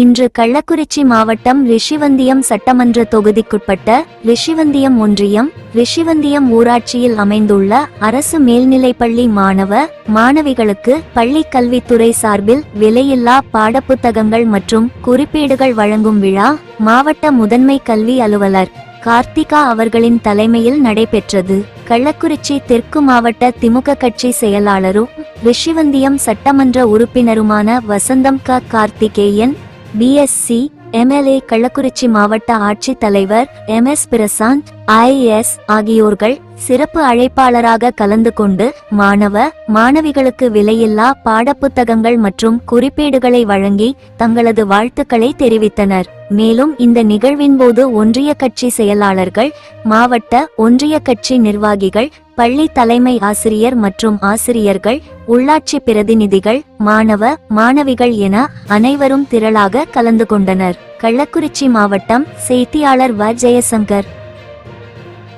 இன்று கள்ளக்குறிச்சி மாவட்டம் ரிஷிவந்தியம் சட்டமன்ற தொகுதிக்குட்பட்ட ரிஷிவந்தியம் ஒன்றியம் ரிஷிவந்தியம் ஊராட்சியில் அமைந்துள்ள அரசு மேல்நிலைப்பள்ளி மாணவ மாணவிகளுக்கு பள்ளி கல்வித்துறை சார்பில் விலையில்லா பாடப்புத்தகங்கள் மற்றும் குறிப்பீடுகள் வழங்கும் விழா மாவட்ட முதன்மை கல்வி அலுவலர் கார்த்திகா அவர்களின் தலைமையில் நடைபெற்றது. கள்ளக்குறிச்சி தெற்கு மாவட்ட திமுக கட்சி செயலாளரும் ரிஷிவந்தியம் சட்டமன்ற உறுப்பினருமான வசந்தம் க. கார்த்திகேயன் பிஎஸ்சி எம்எல்ஏ கள்ளக்குறிச்சி மாவட்ட ஆட்சித் தலைவர் எம் எஸ் பிரசாந்த் ஐஎஸ் ஆகியோர்கள் சிறப்பு அழைப்பாளராக கலந்து கொண்டு மாணவ மாணவிகளுக்கு விலையில்லா பாடப்புத்தகங்கள் மற்றும் குறிப்பேடுகளை வழங்கி தங்களது வாழ்த்துக்களை தெரிவித்தனர். மேலும் இந்த நிகழ்வின் போது ஒன்றிய கட்சி செயலாளர்கள் மாவட்ட ஒன்றிய கட்சி நிர்வாகிகள் பள்ளி தலைமை ஆசிரியர் மற்றும் ஆசிரியர்கள் உள்ளாட்சி பிரதிநிதிகள் மாணவ மாணவிகள் என அனைவரும் திரளாக கலந்து கொண்டனர். கள்ளக்குறிச்சி மாவட்டம் செய்தியாளர் வ. ஜெயசங்கர்.